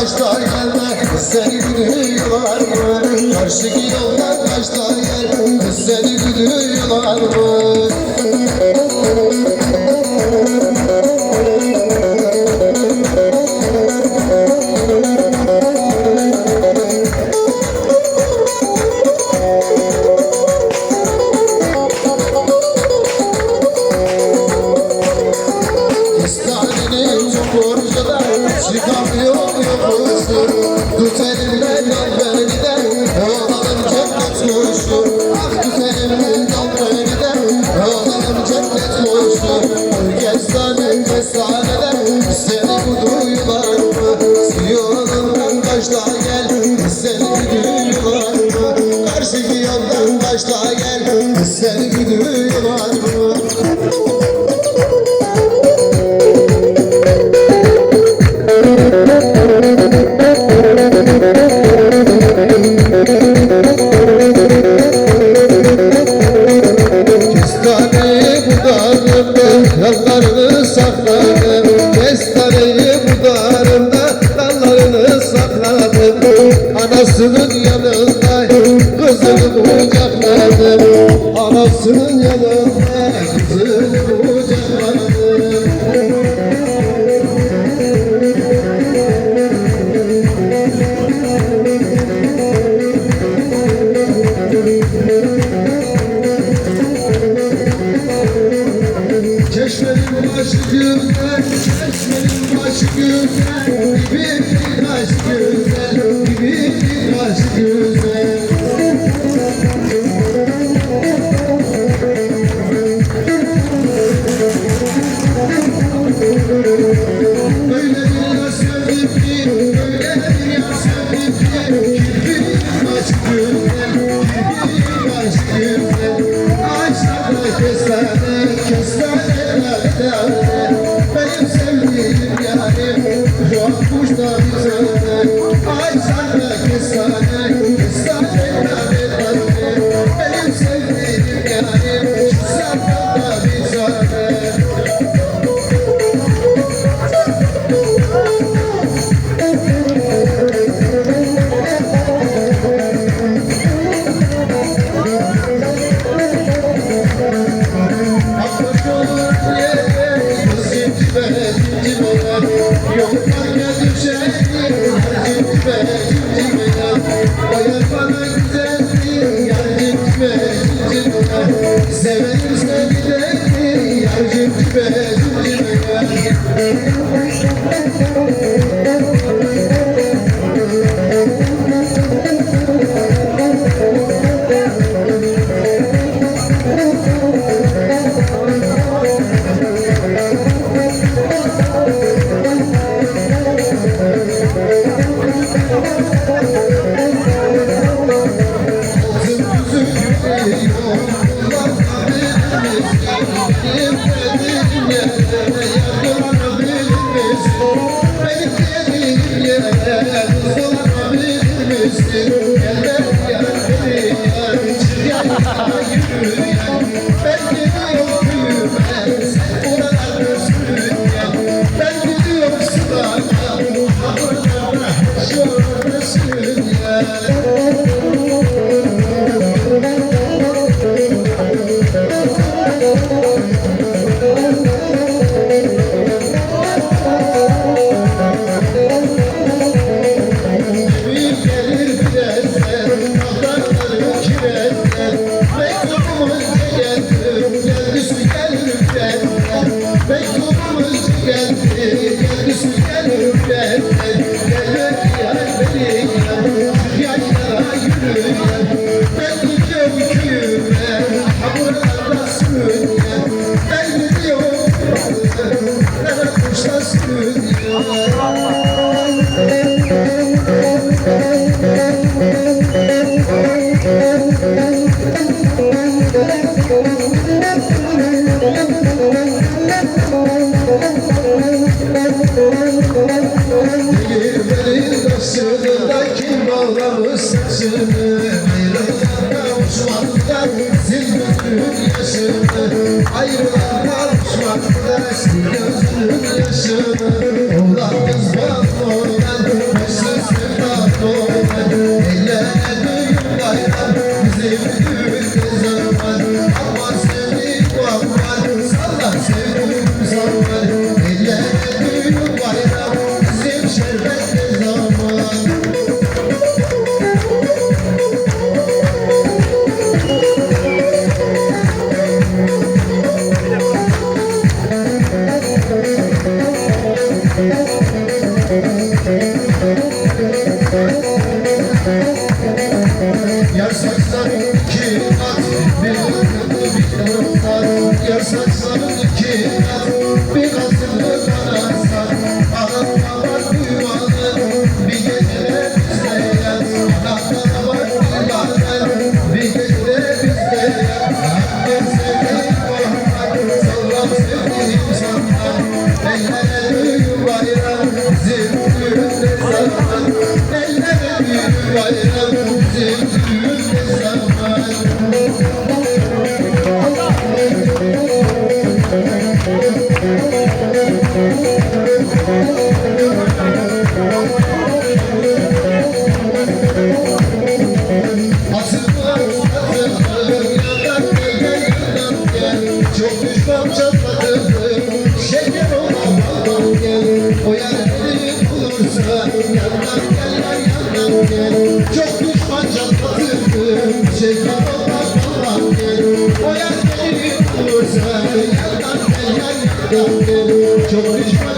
taşlar gelme Seni biliyorlar Karşıki yoldan taşlar gel Seni Amen. Siz gözünüz yaşında Çok pişman çatladırdım Şeker O yer beni bulursa Yandan gel yandan gel. Çok pişman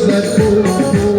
that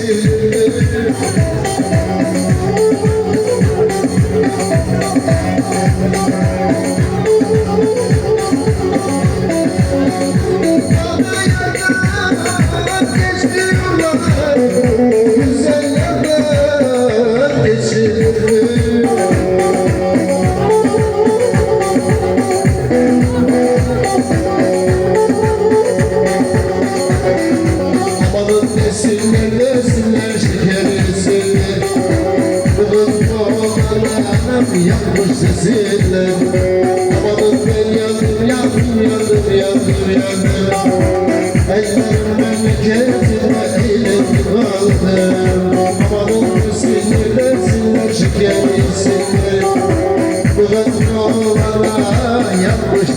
você.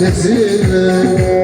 hasretine